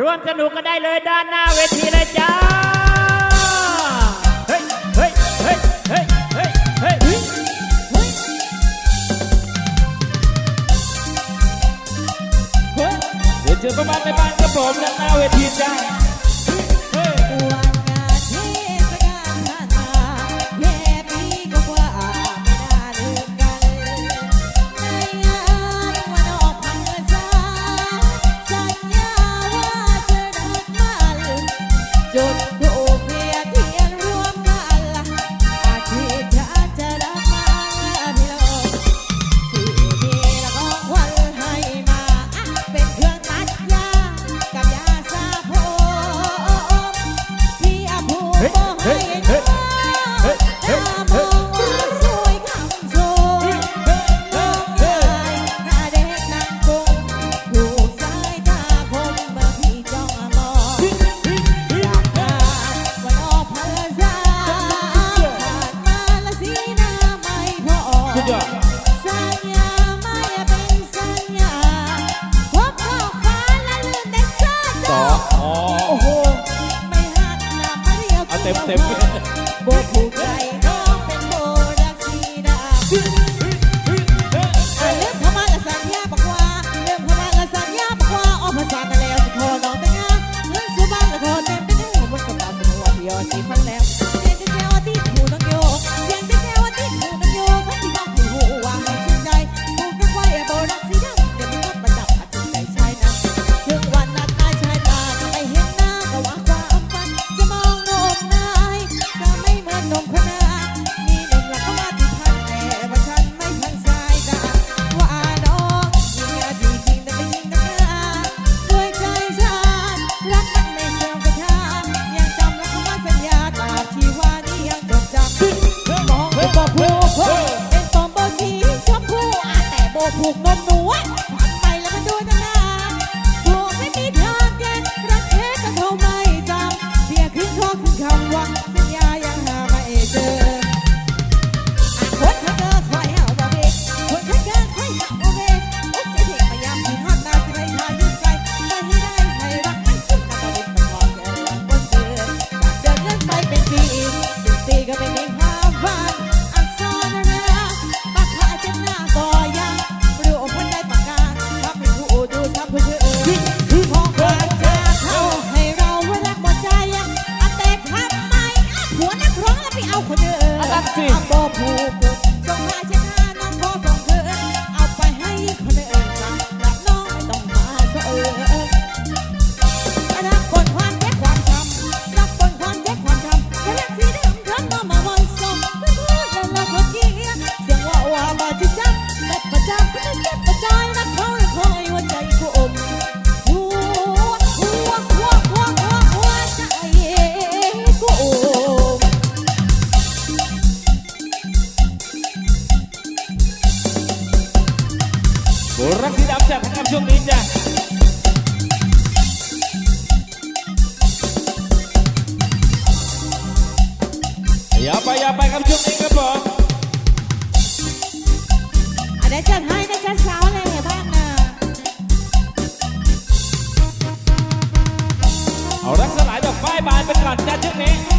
ร่วมสนุกกันได้เลยด้านหน้าเวทีเลยจ้า เฮ้เฮ้เฮ้เฮ้เฮ้เฮ้เฮ้เฮ้เดี๋ยวเจอประมาณในบ้านกับผมด้านหน้าเวทีจ้า บ่ผู้ บายไปก่อนจ้าช่วงนี้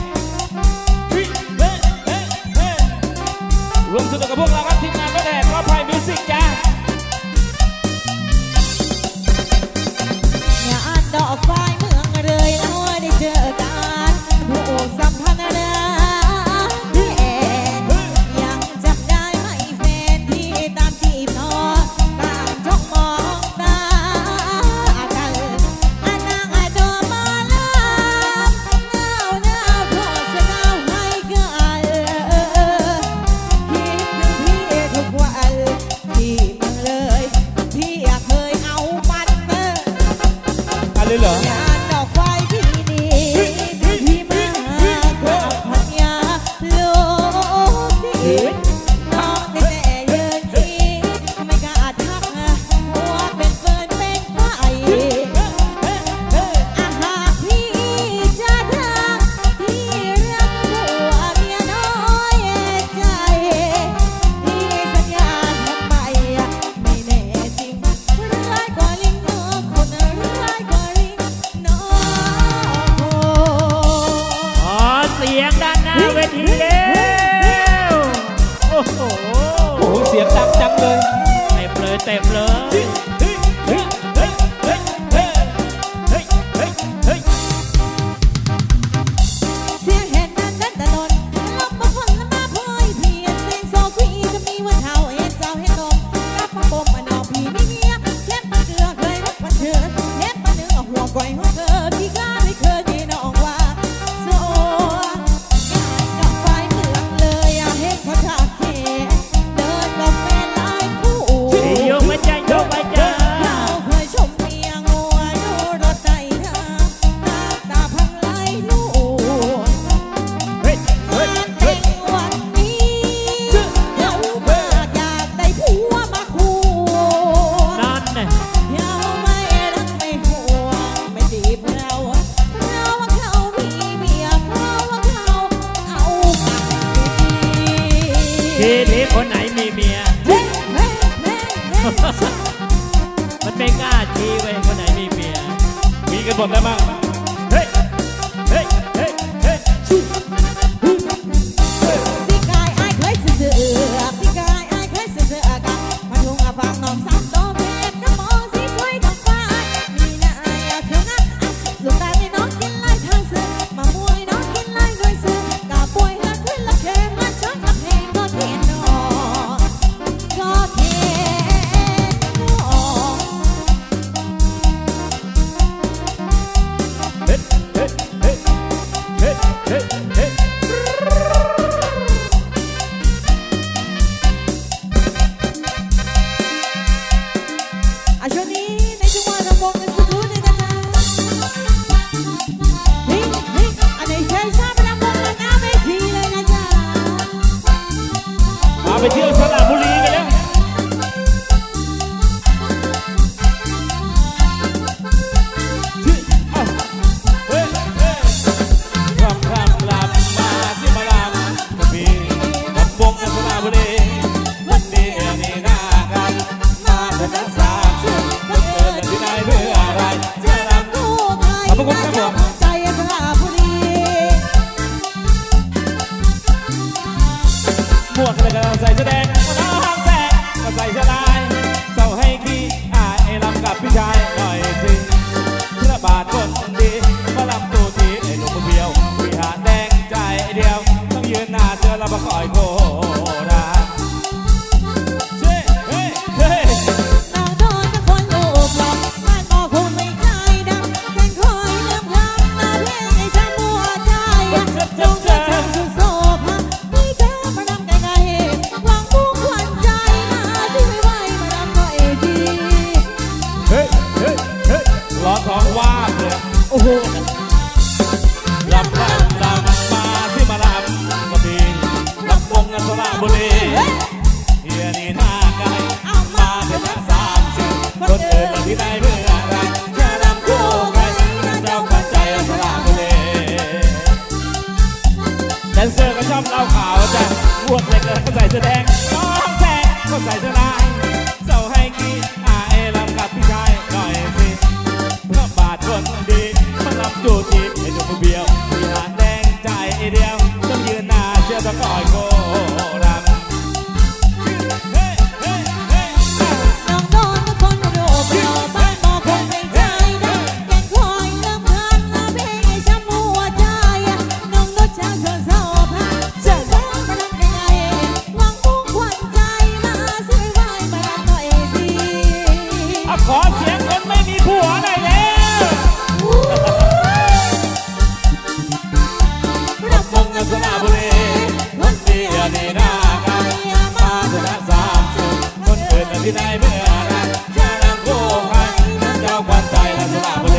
ที่ไดเมื่อนั้นชาลังโคพันนั้นเจ้าควันใจและสละเท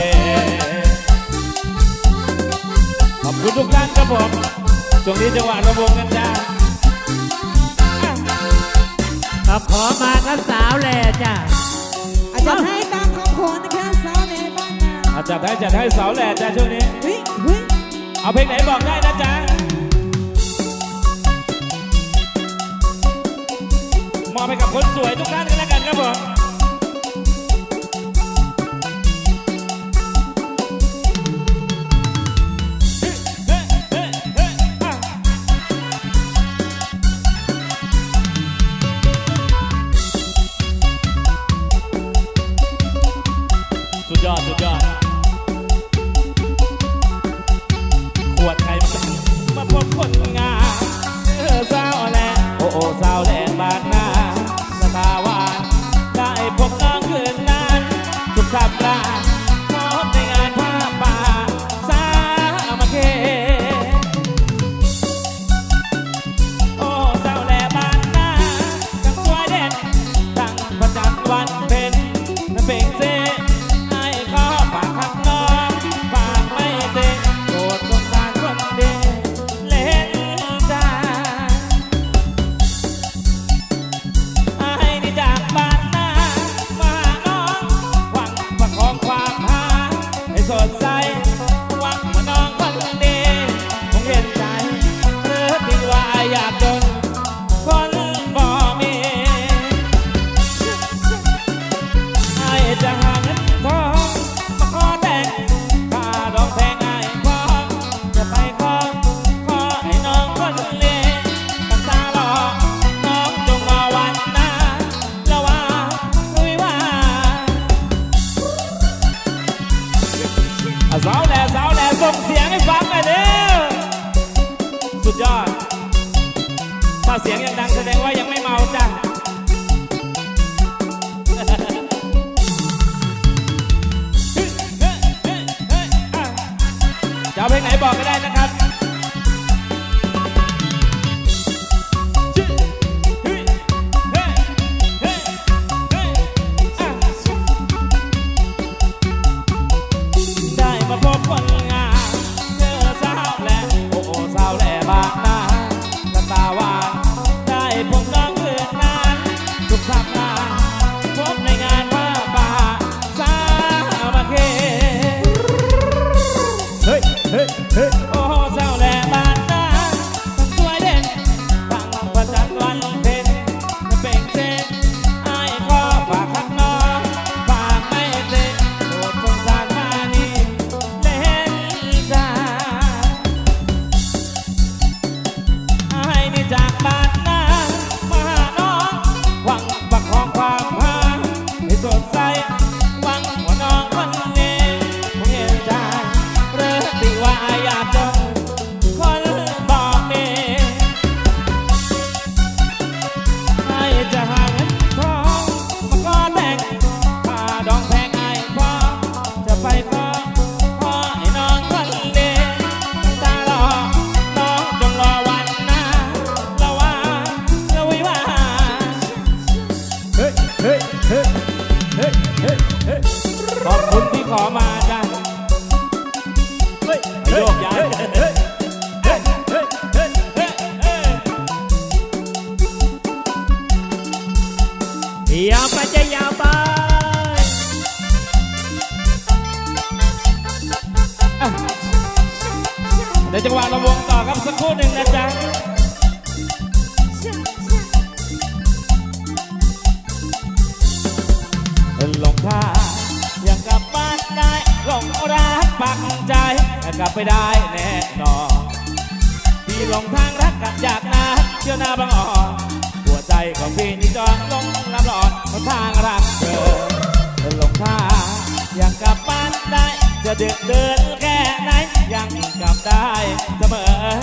ขอบคุณทุกท่านครับผมช่วงนี้จังหวะระวงกันจ้าครัขอมาท่าสาวแหล่จ้าอาจจะให้ตามคำขอนะคะสาวแหล่บ้านนาอาจจะให้จัดให้สาวแหล่จ้าช่วงนี้เอาเพลงไหนบอกได้นะจ้ามอบให้กับคนสวยทุกท่าน นะบอกสุดยอดสุดยอด ของพี่นี่จองลงลำหลอนบนทางรักเธอหลงทางอยากกลับบ้านได้ จะดึกเดินแค่ไหนยังกลับได้เสมอ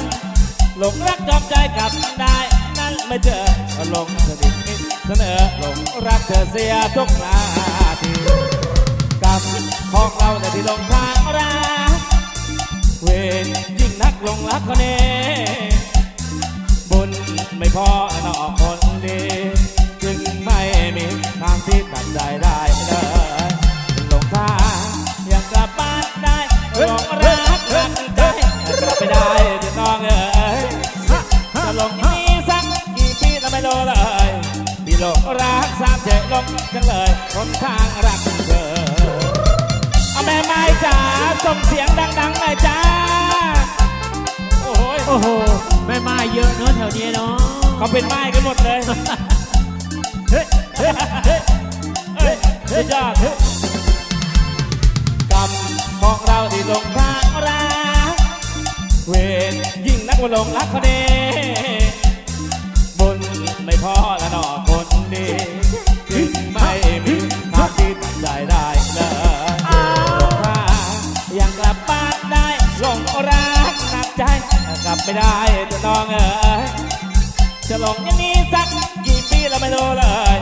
หลงรักจอมใจกลับได้ นั้นไม่เจอหลงสนิทมิตรเสนอหลงรักเธอเสียทุกนาทีกับของเราแต่ที่หลงทางรักเวรยิ่งนักหลงรักคนนี้บุญ ไม่พอนอกคนดีจึงไม่มีทางที่ตัดใจได้เลยหลงทางอยากกลับบ้านได้หลงรักรักใจกลับไปได้เดี๋ยวน้องเอ๋ยจะลงนี่สักกี่ปีแล้วไม่รู้เลยพี่หลงรักสามเจลงจังเลยคนทางรักเธอเอาแม่ไม้จ๋าส่งเสียงดังๆหน่อยจ้าโอ้โห แม่ไม้เยอะเนอะแถวนี้เนาะเขาเป็นไม้กันหมดเลย เฮ้ยเฮ้ยเฮ้ยเฮ้ยสุดยอดกรรมของเราที่ลงทางรักเวรยิ่งนักว่าหลงรักเขาเดบุญไม่พอละหนอคนดี ไม่ได้จะน้องเอ๋ยจะหลงอย่างนี้สักกี่ปีแล้วไม่รู้เลย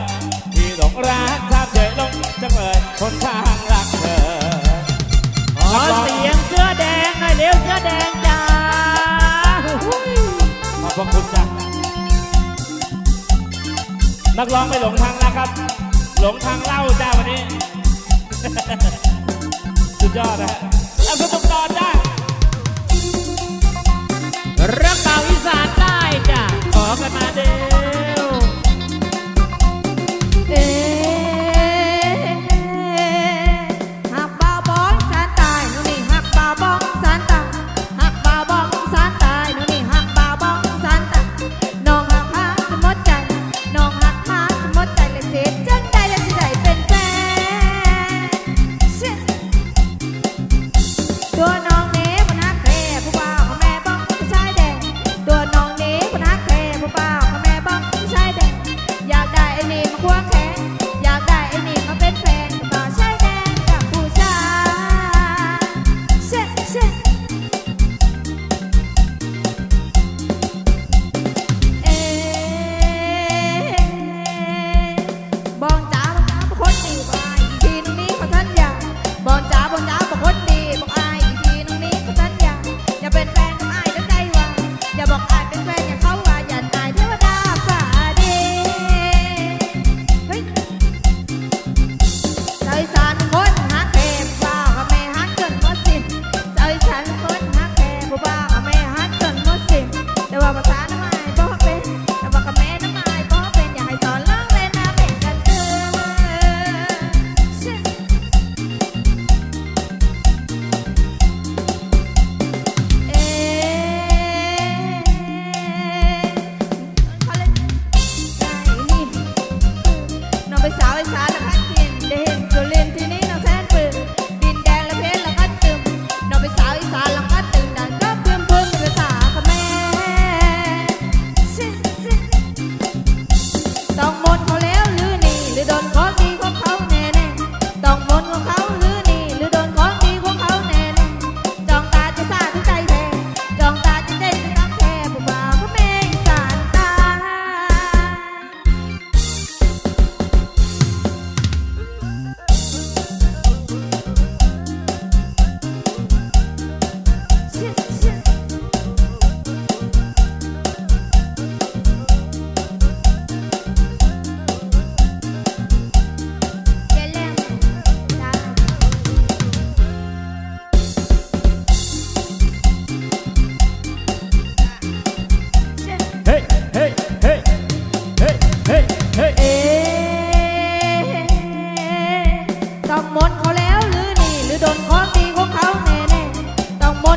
ที่หลงรักทาบเฉยลงจังเลยคนทางรักเธอขอเสียงเสื้อแดงหน่อยเร็วเสื้อแดงจ้าขอบพระคุณจ้ะนักร้องไม่หลงทางนะครับ หลงทางเล่าจ้าวันนี้ สุดยอดนะฮะเอาสนุกต่อจ้า กันมาเร็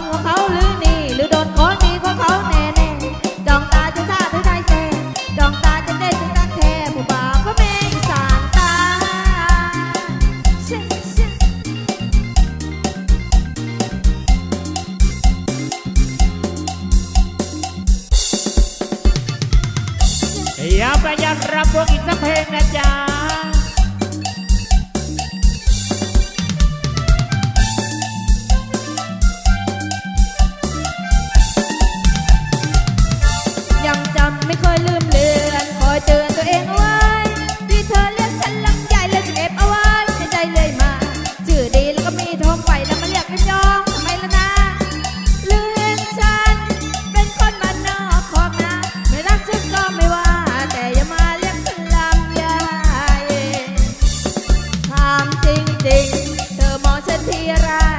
我还有人 จริง เธอมองฉันทีไร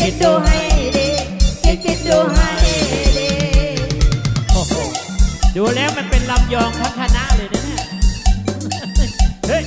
คิดดูให้ดีให้คิดดูให้ดีดูแล้วมันเป็นลำยองทั้งคณะเลยเนี่ยเฮ้ย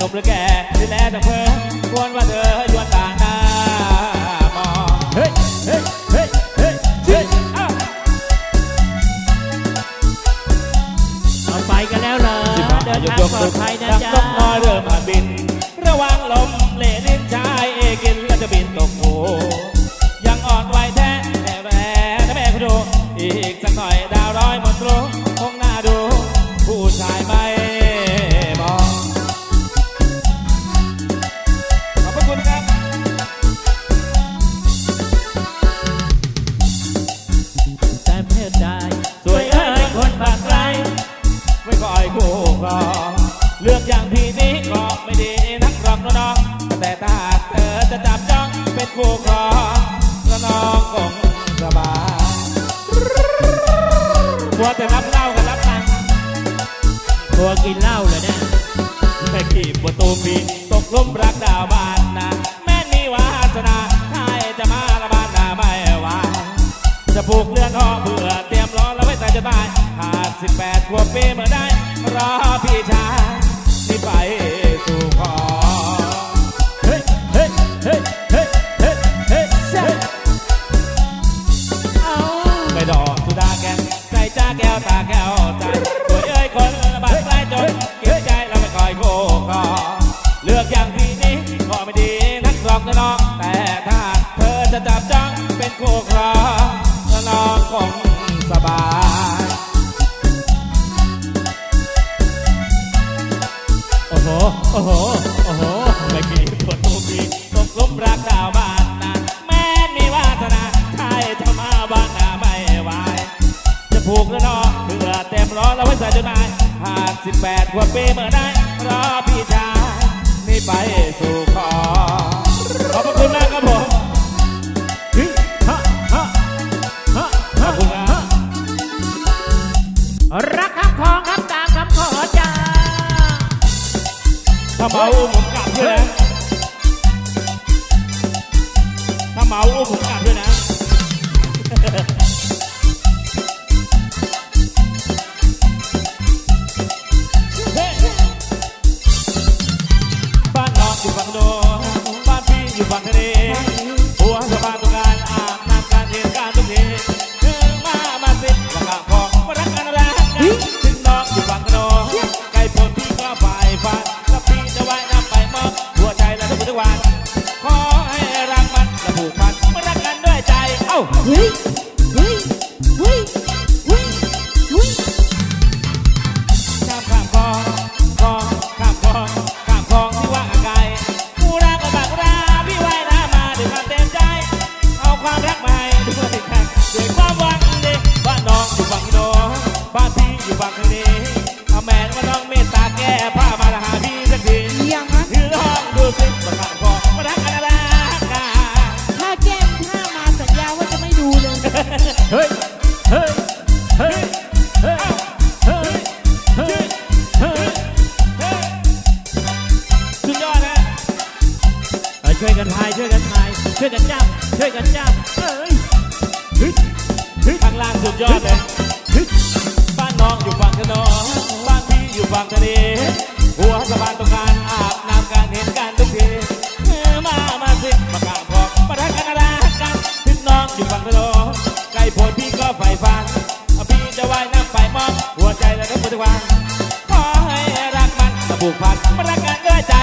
นมและแก่ที่แลแต่เพิ่มควรว่า มัวแต่รับเล้ากับรับตังตัวกินเหล้าเลยเนี่ยแม่ขี่ประตูมีตกล้มรักดาวบ้านนะแม่นีวาสนาให้จะมาละบ้านนาไม่ว่าจะปลูกเรือนหอเบื่อเตรียมรอนแล้วไว้ใจจะตายหาสิบแปดขวบปีเมื่อได้รอพี่ชายนี่ไปสู่ขอิบแปดกว่าปีเมื่อได้รอพี่ชายนี่ไปสู่ขอขอบคุณมากครับผมรักคำคองคำตามคำขอจ้าถ้าเมาผมกลับเลยถ้าเมาผม Wait. ฝั่งทะเลหัวสะพานต้งการอาบน้ำการเห็นการทุกทีมา มาสิมากางพอกปาระกกันรักกันพี่น้องอยู่ฝั่งทะเลไกลโพดพี่ก็ไฟฟันพี่จะว่ายน้ำไปมองหัวใจและทุกคนทุกวันขอให้รักมันมะบุกพันประการเอื้อใจ